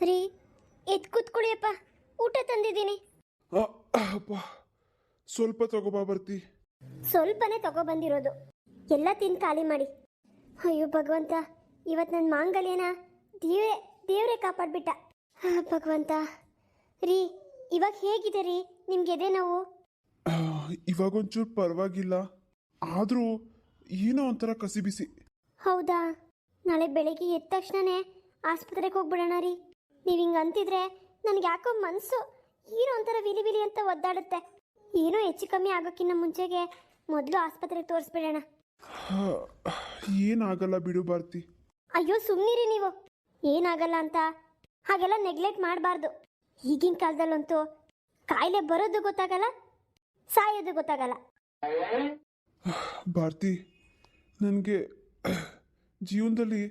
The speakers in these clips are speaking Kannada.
ರೀ ಎದ್ ಕೂತ್ಕೊಳ್ಳಿಯಪ್ಪ ಊಟ ತಂದಿದ್ದೀನಿ. ಆ, ಅಪ್ಪ ಸ್ವಲ್ಪ ತಗೋಬಾ ಬರ್ತಿ. ಸ್ವಲ್ಪನೇ ತಗೋ ಬಂದಿರೋದು. ಎಲ್ಲ ತಿಂದು ಖಾಲಿ ಮಾಡಿ. ಅಯ್ಯೋ ಭಗವಂತ ಇವತ್ತು ನನ್ನ ಮಾಂಗಲ್ಯನ ದೇವೇ ದೇವರೇ ಕಾಪಾಡ್ಬಿಟ್ಟ. ಭಗವಂತ ರೀ ಇವಾಗ ಹೇಗಿದೆ ರೀ ನಿಮ್ಗೆ ಎದೆ ನೋವು? ಇವಾಗೊಂಚೂರು ಪರವಾಗಿಲ್ಲ. ಆದರೂ ಏನೋ ಒಂಥರ ಕಸಿ ಬಿಸಿ. ಹೌದಾ? ನಾಳೆ ಬೆಳಿಗ್ಗೆ ಎದ್ದ ತಕ್ಷಣನೇ ಆಸ್ಪತ್ರೆಗೆ ಹೋಗ್ಬಿಡೋಣ ರೀ. ನೀವು ಹಿಂಗೆ ಅಂತಿದ್ರೆ ನನಗೆ ಯಾಕೋ ಮನಸ್ಸು ಏನೋ ಒಂಥರ ವಿಲಿ ವಿಲಿ ಅಂತ ಒದ್ದಾಡುತ್ತೆ. ಏನೋ ಹೆಚ್ಚು ಕಮ್ಮಿ ಆಗೋಕ್ಕಿಂತ ಮುಂಚೆಗೆ ಮೊದಲು ಆಸ್ಪತ್ರೆಗೆ ತೋರಿಸ್ಬಿಡೋಣ. ಏನಾಗಲ್ಲ ಬಿಡು ಭಾರತಿ. ಅಯ್ಯೋ ಸುಮ್ಮನಿರಿ ನೀವು. ಏನಾಗಲ್ಲ ಅಂತ ಹಾಗೆಲ್ಲ ನೆಗ್ಲೆಕ್ಟ್ ಮಾಡಬಾರ್ದು. ಈಗಿನ ಕಾಲದಲ್ಲಂತೂ ಕಾಯಿಲೆ ಬರೋದು ಗೊತ್ತಾಗಲ್ಲ ಸಾಯೋದು ಗೊತ್ತಾಗಲ್ಲ. ಭಾರತಿ ನನಗೆ ಜೀವನದಲ್ಲಿ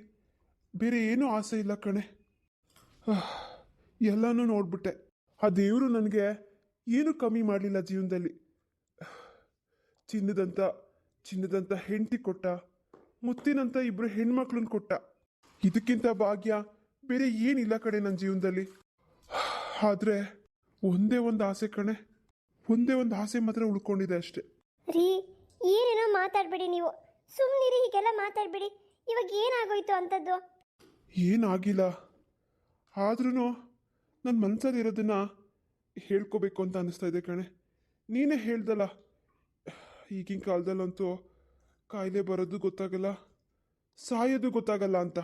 ಬೇರೆ ಏನೂ ಆಸೆ ಇಲ್ಲ ಕಣೆ. ಎಲ್ಲನೂ ನೋಡ್ಬಿಟ್ಟೆ. ಆ ದೇವರು ನನಗೆ ಏನೂ ಕಮ್ಮಿ ಮಾಡಲಿಲ್ಲ ಜೀವನದಲ್ಲಿ. ಚಿನ್ನದಂತ ಚಿನ್ನದಂತ ಹೆಂಡತಿ ಕೊಟ್ಟ ಮುತ್ತಿನಂತ ಇಬ್ಬರು ಹೆಣ್ಮಕ್ಳನ್ನ ಕೊಟ್ಟ. ಇದಕ್ಕಿಂತ ಭಾಗ್ಯ ಬೇರೆ ಏನಿಲ್ಲ ಕಣೆ ನನ್ನ ಜೀವನದಲ್ಲಿ. ಆದರೆ ಒಂದೇ ಒಂದು ಆಸೆ ಕಣೆ ಒಂದೇ ಒಂದು ಆಸೆ ಮಾತ್ರ ಉಳ್ಕೊಂಡಿದೆ ಅಷ್ಟೇ. ರೀ ಏನೇನೋ ಮಾತಾಡಬೇಡಿ ನೀವು. ಸುಮ್ಮನಿರಿ ಹೀಗೆಲ್ಲ ಮಾತಾಡಬೇಡಿ. ಇವಾಗ ಏನಾಗೋಯ್ತು ಅಂತದ್ದು ಏನಾಗಿಲ್ಲ. ಆದ್ರೂ ನನ್ನ ಮನಸ್ಸಲ್ಲಿ ಇರೋದನ್ನ ಹೇಳ್ಕೋಬೇಕು ಅಂತ ಅನಿಸ್ತಾ ಇದೆ ಕಣೆ. ನೀನೇ ಹೇಳ್ದಲ್ಲ ಈಗಿನ ಕಾಲದಲ್ಲಂತೂ ಕಾಯಿಲೆ ಬರೋದು ಗೊತ್ತಾಗಲ್ಲ ಸಾಯೋದು ಗೊತ್ತಾಗಲ್ಲ ಅಂತ.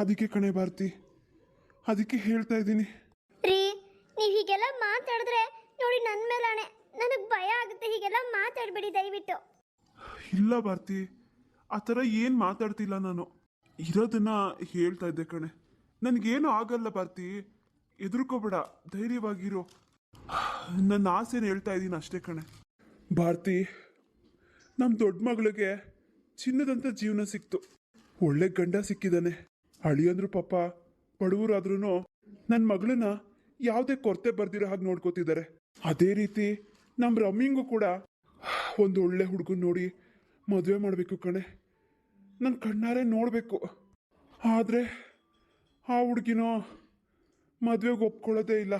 ಅದಕ್ಕೆ ಕಣೆ ಭಾರತಿ ಅದಕ್ಕೆ ಹೇಳ್ತಾ ಇದ್ದೀನಿ. ರೀ ನೀವು ಹೀಗೆಲ್ಲ ಮಾತಾಡಿದ್ರೆ ನೋಡಿ ನನ್ನ ಮೇಲಾಣೆ ನನಗೆ ಭಯ ಆಗುತ್ತೆ ಹೀಗೆಲ್ಲ ಮಾತಾಡಬೇಡಿ ದಯವಿಟ್ಟು. ಇಲ್ಲ ಭಾರತಿ ಆ ಥರ ಏನು ಮಾತಾಡ್ತಿಲ್ಲ ನಾನು. ಇರೋದನ್ನ ಹೇಳ್ತಾ ಇದ್ದೆ ಕಣೆ. ನನಗೇನು ಆಗಲ್ಲ ಭಾರತಿ. ಹೆದರ್ಕೋಬೇಡ, ಧೈರ್ಯವಾಗಿರು. ನನ್ನ ಆಸೆನ ಹೇಳ್ತಾ ಇದ್ದೀನಿ ಅಷ್ಟೇ ಕಣೆ. ಭಾರತಿ ನಮ್ಮ ದೊಡ್ಡ ಮಗಳಿಗೆ ಚಿನ್ನದಂಥ ಜೀವನ ಸಿಕ್ತು. ಒಳ್ಳೆ ಗಂಡ ಸಿಕ್ಕಿದ್ದಾನೆ ಅಳಿಯಂದ್ರು ಪಾಪ ಬಡವರಾದ್ರೂ ನನ್ನ ಮಗಳನ್ನ ಯಾವುದೇ ಕೊರತೆ ಬರ್ದಿರೋ ಹಾಗೆ ನೋಡ್ಕೋತಿದ್ದಾರೆ ಅದೇ ರೀತಿ ನಮ್ಮ ರಮ್ಮಿಂಗು ಕೂಡ ಒಂದು ಒಳ್ಳೆ ಹುಡುಗನ್ ನೋಡಿ ಮದುವೆ ಮಾಡಬೇಕು ಕಣೆ. ನನ್ನ ಕಣ್ಣಾರೆ ನೋಡಬೇಕು. ಆದರೆ ಆ ಹುಡುಗಿನೋ ಮದುವೆಗೆ ಒಪ್ಕೊಳ್ಳೋದೇ ಇಲ್ಲ.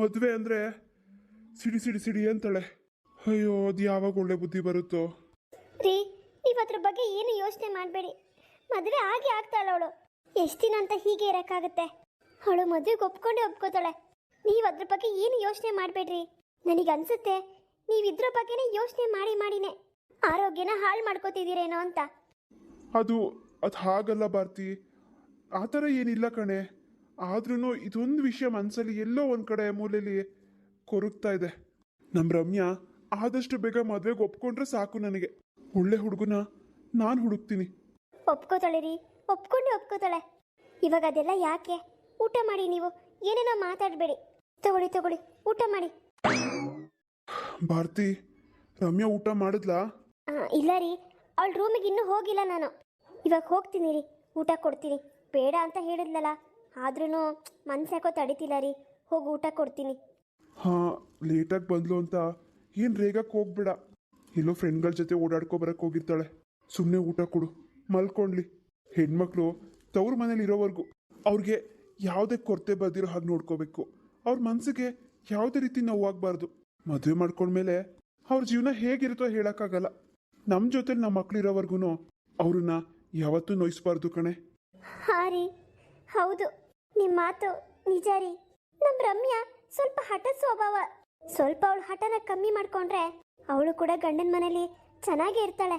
ಮದುವೆ ಅಂದರೆ ಸಿಡಿ ಸಿಡಿ ಸಿಡಿ ಅಂತಾಳೆ. ಅಯ್ಯೋ, ಅದು ಯಾವಾಗ ಒಳ್ಳೆ ಬುದ್ಧಿ ಬರುತ್ತೋ. ರೀ, ನೀವು ಅದ್ರ ಬಗ್ಗೆ ಏನು ಯೋಚನೆ ಮಾಡಬೇಡಿ. ಮದುವೆ ಆಗಿ ಆಗ್ತಾಳೆ ಅವಳು. ಎಷ್ಟು ದಿನ ಅಂತ ಹೀಗೆ ಇರೋಕ್ಕಾಗುತ್ತೆ. ಅವಳು ಮದುವೆಗೆ ಒಪ್ಕೊಂಡೇ ಒಪ್ಕೋತಾಳೆ. ನೀವು ಅದ್ರ ಬಗ್ಗೆ ಏನು ಯೋಚನೆ ಮಾಡಬೇಡ್ರಿ. ನನಗೆ ಅನ್ಸುತ್ತೆ ಬಗ್ಗೆನೇ ಯೋಚನೆ ಮಾಡಿ ಮಾಡಿನೇ. ಆರೋಗ್ಯನ ಹಾಳು ಮಾಡ್ಕೋತಿದ್ದೀರೇನೋ ಅಂತ. ಅದು ಅದು ಹಾಗಲ್ಲ ಭಾರತಿ. ಆ ಥರ ಏನಿಲ್ಲ ಕಣೆ. ಆದ್ರೂ ಇದೊಂದು ವಿಷಯ ಮನಸ್ಸಲ್ಲಿ ಎಲ್ಲೋ ಒಂದು ಕಡೆ ಮೂಲೆಯಲ್ಲಿ ಕೊರಗ್ತಾ ಇದೆ. ನಮ್ಮ ರಮ್ಯಾ ಆದಷ್ಟು ಬೇಗ ಮದುವೆಗೆ ಒಪ್ಕೊಂಡ್ರೆ ಸಾಕು ನನಗೆ. ಒಳ್ಳೆ ಹುಡುಗನ ನಾನು ಹುಡುಕ್ತೀನಿ. ಒಪ್ಕೋತಾಳೆ ರೀ ಒಪ್ಕೊಂಡೆ ಒಪ್ಕೋತಾಳೆ. ಇವಾಗ ಅದೆಲ್ಲ ಯಾಕೆ? ಊಟ ಮಾಡಿ ನೀವು. ಏನೇನೋ ಮಾತಾಡಬೇಡಿ. ತಗೊಳ್ಳಿ ತಗೊಳ್ಳಿ. ಊಟ ಮಾಡಿ. ಭಾರತಿ ರಮ್ಯಾ ಊಟ ಮಾಡಿದ್ಲಾ? ಇಲ್ಲ ರೀ. ಅವಳ ರೂಮಿಗೆ ಇನ್ನೂ ಹೋಗಿಲ್ಲ ನಾನು. ಇವಾಗ ಹೋಗ್ತೀನಿ ರೀ. ಊಟ ಕೊಡ್ತೀನಿ. ಬೇಡ ಅಂತ ಹೇಳಿದ್ಲಲ್ಲ ಆದ್ರೂ ಮನ್ಸಾಕೋ ತಡಿತಿಲ್ಲ ರೀ. ಹೋಗಿ ಊಟ ಕೊಡ್ತೀನಿ. ಹಾಂ ಲೇಟಾಗಿ ಬಂದ್ಲು ಅಂತ. ಏನು ರೇಗಕ್ಕೆ ಹೋಗ್ಬೇಡ. ಎಲ್ಲೋ ಫ್ರೆಂಡ್ಗಳ ಜೊತೆ ಓಡಾಡ್ಕೊ ಬರಕ್ಕೆ ಹೋಗಿರ್ತಾಳೆ. ಸುಮ್ಮನೆ ಊಟ ಕೊಡು. ಮಲ್ಕೊಂಡ್ಲಿ. ಹೆಣ್ಮಕ್ಳು ತವ್ರ ಮನೇಲಿ ಇರೋವರೆಗೂ ಅವ್ರಿಗೆ ಯಾವುದೇ ಕೊರತೆ ಬರ್ದಿರೋ ಹಾಗೆ ನೋಡ್ಕೋಬೇಕು. ಅವ್ರ ಮನಸ್ಸಿಗೆ ಯಾವುದೇ ರೀತಿ ನೋವಾಗಬಾರ್ದು. ಮದುವೆ ಮಾಡ್ಕೊಂಡ್ಮೇಲೆ ಅವ್ರ ಜೀವನ ಹೇಗಿರುತ್ತೋ ಹೇಳೋಕ್ಕಾಗಲ್ಲ. ನಮ್ಮ ಜೊತೆ ನಮ್ಮ ಮಕ್ಳು ಇರೋವರೆಗೂ ಅವ್ರನ್ನ ಯಾವತ್ತೂ ನೋಯಿಸ್ಬಾರ್ದು ಕಣೆ. ಹಾಂ ರೀ ಹೌದು. ನಿಮ್ಮ ಮಾತು ನಿಜ ರೀ. ನಮ್ಮ ರಮ್ಯಾ ಸ್ವಲ್ಪ ಹಠ ಸ್ವಭಾವ. ಸ್ವಲ್ಪ ಅವಳು ಹಠನ ಕಮ್ಮಿ ಮಾಡ್ಕೊಂಡ್ರೆ ಅವಳು ಕೂಡ ಗಂಡನ ಮನೇಲಿ ಚೆನ್ನಾಗೇ ಇರ್ತಾಳೆ.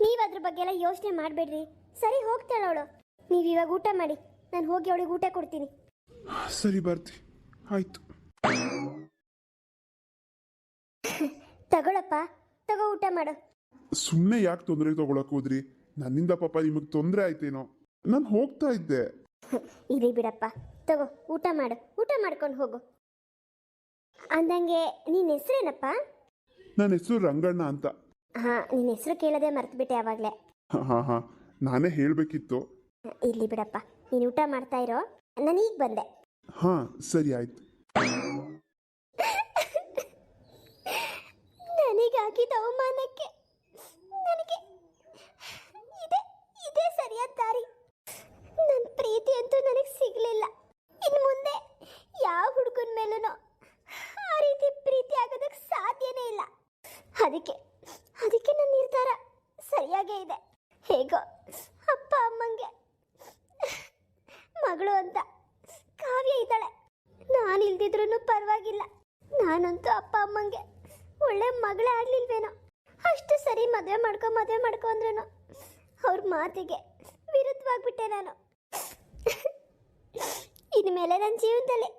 ನೀವು ಅದ್ರ ಬಗ್ಗೆ ಎಲ್ಲ ಯೋಚನೆ ಮಾಡಬೇಡ್ರಿ. ಸರಿ ಹೋಗ್ತಾಳೆ ಅವಳು. ನೀವು ಇವಾಗ ಊಟ ಮಾಡಿ. ನಾನು ಹೋಗಿ ಅವಳಿಗೆ ಊಟ ಕೊಡ್ತೀನಿ. ಸರಿ ಬರ್ತಿ. ಆಯ್ತು. ತಗೊಳಪ್ಪ. ತಗೋ ಊಟ ಮಾಡು. ಸುಮ್ಮನೆ ಯಾಕೆ ತೊಂದರೆ ತಗೊಳಕ್ ಹೋದ್ರಿ? ನನ್ನಿಂದ ಪಾಪ ನಿಮಗೆ ತೊಂದರೆ ಆಯ್ತೇನೋ? ನಾನು ಹೋಗ್ತಾ ಇದ್ದೆ. ಇರಿ ಬಿಡಪ್ಪ. ತಗೋ ಊಟ ಮಾಡು. ಊಟ ಮಾಡ್ಕೊಂಡು ಹೋಗು. ಅಂದಂಗೆ ನಿನ್ನ ಹೆಸರೇನಪ್ಪ? ನನ್ನ ಹೆಸರು ರಂಗಣ್ಣ ಅಂತ. ಹಾ ನಿನ್ನ ಹೆಸರು ಕೇಳದೆ ಮರ್ತ್ಬಿಟ್ಟೆ ಯಾವಾಗಲೇ. ಹಾ ಹಾ ನಾನೇ ಹೇಳಬೇಕಿತ್ತು. ಇಲ್ಲಿ ಬಿಡಪ್ಪ. ನೀನು ಊಟ ಮಾಡ್ತಾ ಇರೋ? ನಾನು ಈಗ ಬಂದೆ. ಹಾ ಸರಿ ಆಯ್ತು. ನಾನು ಇಲ್ದಿದ್ರೂ ಪರವಾಗಿಲ್ಲ. ನಾನಂತೂ ಅಪ್ಪ ಅಮ್ಮಂಗೆ ಒಳ್ಳೆ ಮಗಳೇ ಆಗ್ಲಿಲ್ವೇನೋ. ಅಷ್ಟು ಸರಿ ಮದುವೆ ಮಾಡ್ಕೊ ಮದುವೆ ಮಾಡ್ಕೊ ಅಂದ್ರೂ ಅವ್ರ ಮಾತಿಗೆ ವಿರುದ್ಧವಾಗಿಬಿಟ್ಟೆ ನಾನು. ಇನ್ಮೇಲೆ ನನ್ನ ಜೀವನದಲ್ಲಿ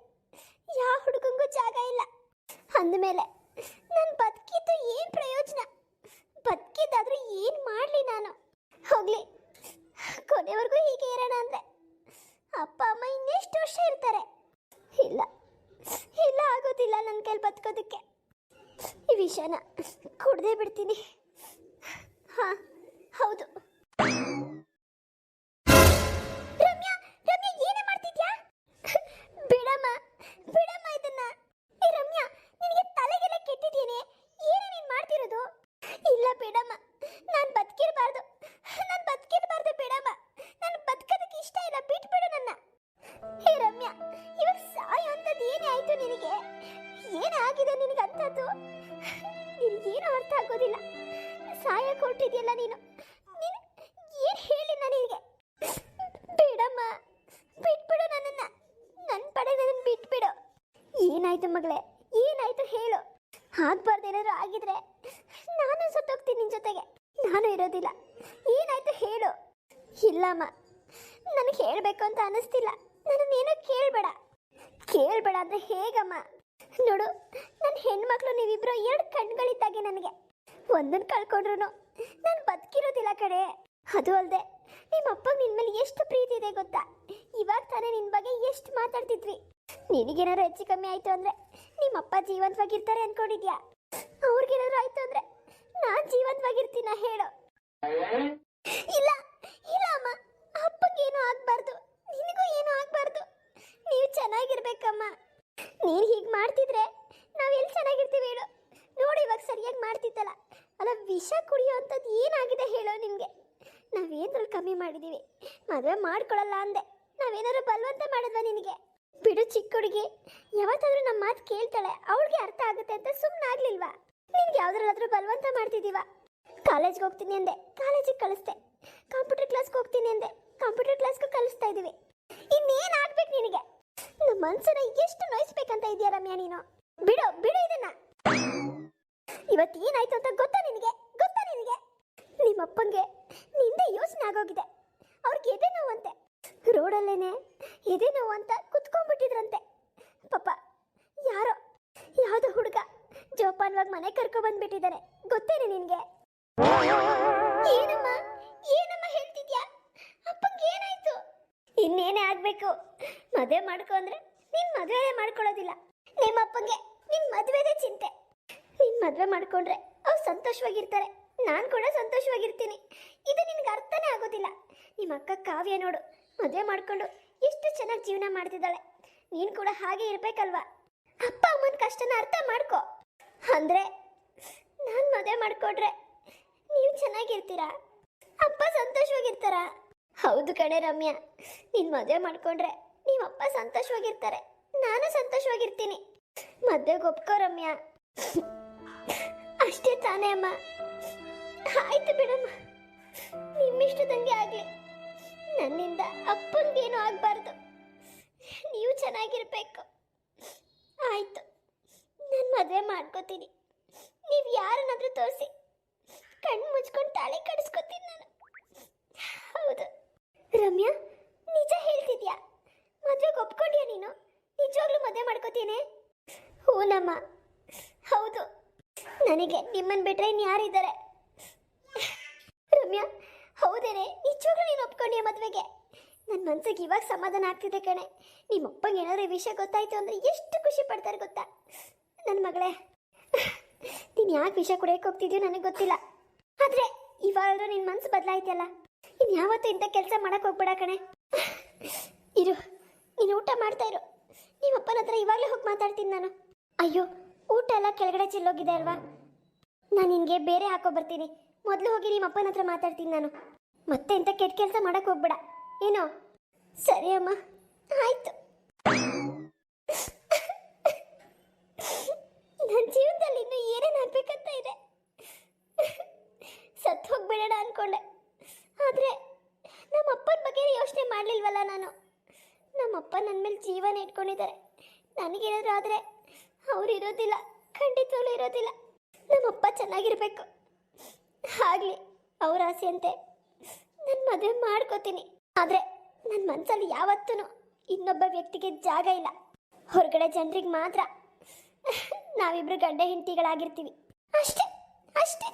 ಯಾವ ಹುಡುಗಂಗೂ ಜಾಗ ಇಲ್ಲ. ಅಂದಮೇಲೆ ನನ್ನ ಬದುಕಿದ್ದು ಏನು ಪ್ರಯೋಜನ? ಏನಾಗಿದೆ ನಿನಗೆ ಅಂತದ್ದು ನಿನಗೇನು ಅರ್ಥ ಆಗೋದಿಲ್ಲ. ಸಹಾಯ ಕೊಟ್ಟಿದೆಯಲ್ಲ ನೀನು. ನೀನು ಏನು ಹೇಳಿ ನಿನಗೆ? ಬೇಡಮ್ಮ, ಬಿಟ್ಬಿಡು ನನ್ನನ್ನು. ನನ್ನ ಪಡೆ ಬಿಟ್ಬಿಡು. ಏನಾಯ್ತು ಮಗಳೇ? ಏನಾಯ್ತು ಹೇಳು. ಆಗ್ಬಾರ್ದೇನಾದ್ರು ಆಗಿದ್ರೆ ನಾನು ಸತ್ತೋಗ್ತೀನಿ ನಿನ್ನ ಜೊತೆಗೆ. ನಾನು ಇರೋದಿಲ್ಲ. ಏನಾಯ್ತು ಹೇಳು. ಇಲ್ಲಮ್ಮ, ನನಗೆ ಹೇಳಬೇಕು ಅಂತ ಅನಿಸ್ತಿಲ್ಲ. ನನ್ನನ್ನೇನು ಕೇಳಬೇಡ. ಕೇಳಬೇಡ ಅಂದ್ರೆ ಹೇಗಮ್ಮ? ನೋಡು ನನ್ನ ಹೆಣ್ಮಕ್ಳು ನೀವಿಬ್ರು ಎರಡು ಕಣ್ಗಳಿದ್ದಾಗೆ ನನಗೆ. ಒಂದನ್ನು ಕಳ್ಕೊಂಡ್ರು ನಾನು ಬದುಕಿರೋದಿಲ್ಲ ಕಡೆ ಅದು ಅಲ್ಲದೆ ನಿಮ್ಮ ನಿನ್ನ ಮೇಲೆ ಎಷ್ಟು ಪ್ರೀತಿ ಇದೆ ಗೊತ್ತಾ? ಇವಾಗ ತಾನೇ ನಿನ್ನ ಬಗ್ಗೆ ಎಷ್ಟು ಮಾತಾಡ್ತಿದ್ವಿ. ನಿನಗೇನಾದ್ರು ಹೆಚ್ಚು ಕಮ್ಮಿ ಆಯ್ತು ಅಂದ್ರೆ ನಿಮ್ಮಪ್ಪ ಜೀವಂತವಾಗಿರ್ತಾರೆ ಅಂದ್ಕೊಂಡಿದ್ಯಾ ಅವ್ರಿಗೇನಾದ್ರು ಆಯ್ತು ಅಂದ್ರೆ ನಾನು ಜೀವಂತವಾಗಿರ್ತೀನ ಹೇಳು. ಇಲ್ಲ ಇಲ್ಲ ಅಮ್ಮ, ಅಪ್ಪಗೇನು ಆಗಬಾರ್ದು, ನಿನಗೂ ಏನು ಆಗಬಾರ್ದು? ನೀವು ಚೆನ್ನಾಗಿರ್ಬೇಕಮ್ಮ. ನೀನು ಹೀಗೆ ಮಾಡ್ತಿದ್ರೆ ನಾವು ಎಲ್ಲಿ ಚೆನ್ನಾಗಿರ್ತೀವಿ ಹೇಳು. ನೋಡಿ ಇವಾಗ ಸರಿಯಾಗಿ ಮಾಡ್ತಿದ್ದಲ್ಲ. ಅಲ್ಲ ವಿಷ ಕುಡಿಯೋ ಅಂಥದ್ದು ಏನಾಗಿದೆ ಹೇಳೋ ನಿನಗೆ ನಾವೇನ್ರಲ್ಲಿ ಕಮ್ಮಿ ಮಾಡಿದ್ದೀವಿ ಮದುವೆ ಮಾಡ್ಕೊಳ್ಳಲ್ಲ ಅಂದೆ. ನಾವೇನಾದ್ರು ಬಲವಂತ ಮಾಡಿದ್ವಾ ನಿನಗೆ? ಬಿಡು ಚಿಕ್ಕ ಹುಡುಗಿ. ಯಾವತ್ತಾದ್ರೂ ನಮ್ಮ ಮಾತು ಕೇಳ್ತಾಳೆ. ಅವಳಿಗೆ ಅರ್ಥ ಆಗುತ್ತೆ ಅಂತ ಸುಮ್ಮನೆ ಆಗ್ಲಿಲ್ವಾ? ನಿನ್ಗೆ ಯಾವ್ದ್ರಲ್ಲಾದ್ರೂ ಬಲವಂತ ಮಾಡ್ತಿದ್ದೀವ? ಕಾಲೇಜ್ಗೆ ಹೋಗ್ತೀನಿ ಅಂದೆ. ಕಾಲೇಜಿಗೆ ಕಳಿಸ್ದೆ. ಕಂಪ್ಯೂಟರ್ ಕ್ಲಾಸ್ಗೆ ಹೋಗ್ತೀನಿ ಅಂದೆ. ಕಂಪ್ಯೂಟರ್ ಕ್ಲಾಸ್ಗೂ ಕಲಿಸ್ತಾ ಇದೀವಿ. ಇನ್ನೇನು ಆಗ್ಬೇಕು ನಿನಗೆ? ನಮ್ಮ ಮನ್ಸನ್ನ ಎಷ್ಟು ನೋಯಿಸ್ಬೇಕಂತ ಇದೆಯಾ ರಮ್ಯಾ ನೀನು? ಬಿಡು ಬಿಡು ಇದನ್ನ. ಇವತ್ತು ಏನಾಯ್ತು ಅಂತ ಗೊತ್ತಾ ನಿನಗೆ? ಗೊತ್ತಾ ನಿನಗೆ? ನಿಮ್ಮಪ್ಪಂಗೆ ನಿಂದೆ ಯೋಚನೆ ಆಗೋಗಿದೆ. ಅವ್ರಿಗೆ ಎದೆ ನೋವಂತೆ. ರೋಡಲ್ಲೇನೆ ಎದೆ ನೋವು ಅಂತ ಕುತ್ಕೊಂಡ್ಬಿಟ್ಟಿದ್ರಂತೆ. ಪಾಪ, ಯಾರೋ, ಯಾವುದೋ ಹುಡುಗ ಜೋಪಾನ್ವಾಗಿ ಮನೆ ಕರ್ಕೊ ಬಂದ್ಬಿಟ್ಟಿದ್ದಾನೆ ಗೊತ್ತೇನೆ ನಿನಗೆ? ಏನಮ್ಮ ಇನ್ನೇನೇ ಆಗ್ಬೇಕು? ಮದುವೆ ಮಾಡ್ಕೊ ಅಂದ್ರೆ ನೀನ್ ಮದುವೆ ಮಾಡ್ಕೊಳ್ಳೋದಿಲ್ಲ. ನಿಮ್ಮಪ್ಪಂಗೆ ನಿನ್ ಮದುವೆದೇ ಚಿಂತೆ. ನಿನ್ ಮದುವೆ ಮಾಡ್ಕೊಂಡ್ರೆ ಅವ್ರು ಸಂತೋಷವಾಗಿರ್ತಾರೆ. ನಾನು ಕೂಡ ಸಂತೋಷವಾಗಿರ್ತೀನಿ. ಇದು ನಿನ್ಗೆ ಅರ್ಥನೇ ಆಗೋದಿಲ್ಲ. ನಿಮ್ಮ ಅಕ್ಕ ಕಾವ್ಯ ನೋಡು, ಮದುವೆ ಮಾಡ್ಕೊಂಡು ಎಷ್ಟು ಚೆನ್ನಾಗಿ ಜೀವನ ಮಾಡ್ತಿದ್ದಾಳೆ. ನೀನು ಕೂಡ ಹಾಗೆ ಇರ್ಬೇಕಲ್ವಾ? ಅಪ್ಪ ಅಮ್ಮನ ಕಷ್ಟನ ಅರ್ಥ ಮಾಡ್ಕೊ. ಅಂದ್ರೆ ನಾನು ಮದುವೆ ಮಾಡ್ಕೊಂಡ್ರೆ ನೀವು ಚೆನ್ನಾಗಿರ್ತೀರಾ? ಅಪ್ಪ ಸಂತೋಷವಾಗಿರ್ತಾರಾ? ಹೌದು ಕಣೆ ರಮ್ಯಾ. ನೀನು ಮದುವೆ ಮಾಡ್ಕೊಂಡ್ರೆ ನಿಮ್ಮ ಅಪ್ಪ ಸಂತೋಷವಾಗಿರ್ತಾರೆ. ನಾನು ಸಂತೋಷವಾಗಿರ್ತೀನಿ. ಮದುವೆಗೆ ಒಪ್ಕೋ ರಮ್ಯಾ. ಅಷ್ಟೇ ತಾನೇ ಅಮ್ಮ. ಆಯ್ತು ಬಿಡಮ್ಮ. ನಿಮ್ಮಿಷ್ಟದಂಗೆ ಆಗ್ಲಿ. ನನ್ನಿಂದ ಅಪ್ಪಂಗೇನು ಆಗ್ಬಾರ್ದು ನೀವು ಚೆನ್ನಾಗಿರ್ಬೇಕು ಆಯ್ತು ನಾನು ಮದುವೆ ಮಾಡ್ಕೋತೀನಿ ನೀವು ಯಾರನ್ನಾದ್ರೂ ತೋರಿಸಿ ಕಣ್ಣು ಮುಚ್ಕೊಂಡು ತಾಳಿ ಕಡಿಸ್ಕೊತೀನಿ ನಾನು ಹೌದು ರಮ್ಯಾ ನಿಜ ಹೇಳ್ತಿದ್ಯಾ ಮದುವೆಗೆ ಒಪ್ಕೊಂಡ್ಯಾ ನೀನು ನಿಜವಾಗ್ಲೂ ಮದುವೆ ಮಾಡ್ಕೋತೀನಿ ಹೂನಮ್ಮ ಹೌದು. ನನಗೆ ನಿಮ್ಮನ್ನು ಬಿಟ್ಟರೆ ಇನ್ಯಾರಿದ್ದಾರೆ ರಮ್ಯಾ, ಹೌದೇನೆ? ನಿಜವಾಗ್ಲೂ ನೀನು ಒಪ್ಕೊಂಡಿಯ ಮದುವೆಗೆ? ನನ್ನ ಮನ್ಸಿಗೆ ಇವಾಗ ಸಮಾಧಾನ ಆಗ್ತಿದೆ ಕಣೆ. ನಿಮ್ಮಪ್ಪಂಗೆ ಏನಾದ್ರು ಈ ವಿಷಯ ಗೊತ್ತಾಯ್ತು ಅಂದರೆ ಎಷ್ಟು ಖುಷಿ ಪಡ್ತಾರೆ ಗೊತ್ತಾ? ನನ್ನ ಮಗಳೇ, ನೀನು ಯಾಕೆ ವಿಷಯ ಕುಡಿಯೋಕೆ ಹೋಗ್ತಿದ್ಯೋ ನನಗೆ ಗೊತ್ತಿಲ್ಲ. ಆದರೆ ಇವಾಗಾದರೂ ನಿನ್ನ ಮನಸ್ಸು ಬದಲಾಯ್ತಲ್ಲ ಇನ್ನು ಯಾವತ್ತೂ ಇಂಥ ಕೆಲಸ ಮಾಡಕ್ಕೆ ಹೋಗ್ಬೇಡ ಕಣೆ. ಇರು, ನೀನು ಊಟ ಮಾಡ್ತಾ ಇರು. ನಿಮ್ಮಪ್ಪನ ಹತ್ರ ಇವಾಗಲೇ ಹೋಗಿ ಮಾತಾಡ್ತೀನಿ ನಾನು. ಅಯ್ಯೋ ಊಟ ಎಲ್ಲ ಕೆಳಗಡೆ ಚೆಲ್ಲೋಗಿದೆ ಅಲ್ವಾ? ನಾನು ನಿನಗೆ ಬೇರೆ ಹಾಕೋ ಬರ್ತೀನಿ. ಮೊದಲು ಹೋಗಿ ನಿಮ್ಮ ಅಪ್ಪನ ಹತ್ರ ಮಾತಾಡ್ತೀನಿ ನಾನು. ಮತ್ತೆ ಇಂಥ ಕೆಟ್ಟ ಕೆಲಸ ಮಾಡಕ್ಕೆ ಹೋಗ್ಬೇಡ. ಏನೋ? ಸರಿ ಅಮ್ಮ. ಆಯ್ತು. ನನ್ನ ಜೀವನದಲ್ಲಿ ಇನ್ನೂ ಏನೇನು ಆಗ್ಬೇಕಂತ ಇದೆ? ಸತ್ತು ಹೋಗ್ಬಿಡೋಣ ಅನ್ಕೊಂಡೆ. ಆದರೆ ನಮ್ಮ ಅಪ್ಪನ ಬಗ್ಗೆ ಯೋಚನೆ ಮಾಡಲಿಲ್ವಲ್ಲ ನಾನು? ನಮ್ಮಪ್ಪ ನನ್ನ ಮೇಲೆ ಜೀವನ ಇಟ್ಕೊಂಡಿದ್ದಾರೆ. ನನಗೇನಾದರೂ ಆದರೆ ಅವ್ರು ಇರೋದಿಲ್ಲ ಖಂಡಿತವಾಗ್ಲೂ ಇರೋದಿಲ್ಲ. ನಮ್ಮಪ್ಪ ಚೆನ್ನಾಗಿರ್ಬೇಕು. ಆಗ್ಲಿ, ಅವ್ರ ಆಸೆಯಂತೆ ನನ್ನ ಮದುವೆ ಮಾಡ್ಕೋತೀನಿ. ಆದ್ರೆ ನನ್ನ ಮನಸ್ಸಲ್ಲಿ ಯಾವತ್ತೂ ಇನ್ನೊಬ್ಬ ವ್ಯಕ್ತಿಗೆ ಜಾಗ ಇಲ್ಲ. ಹೊರಗಡೆ ಜನರಿಗೆ ಮಾತ್ರ ನಾವಿಬ್ರು ಗಂಡ ಹೆಂಡತಿಗಳಾಗಿರ್ತೀವಿ. ಅಷ್ಟೇ ಅಷ್ಟೇ.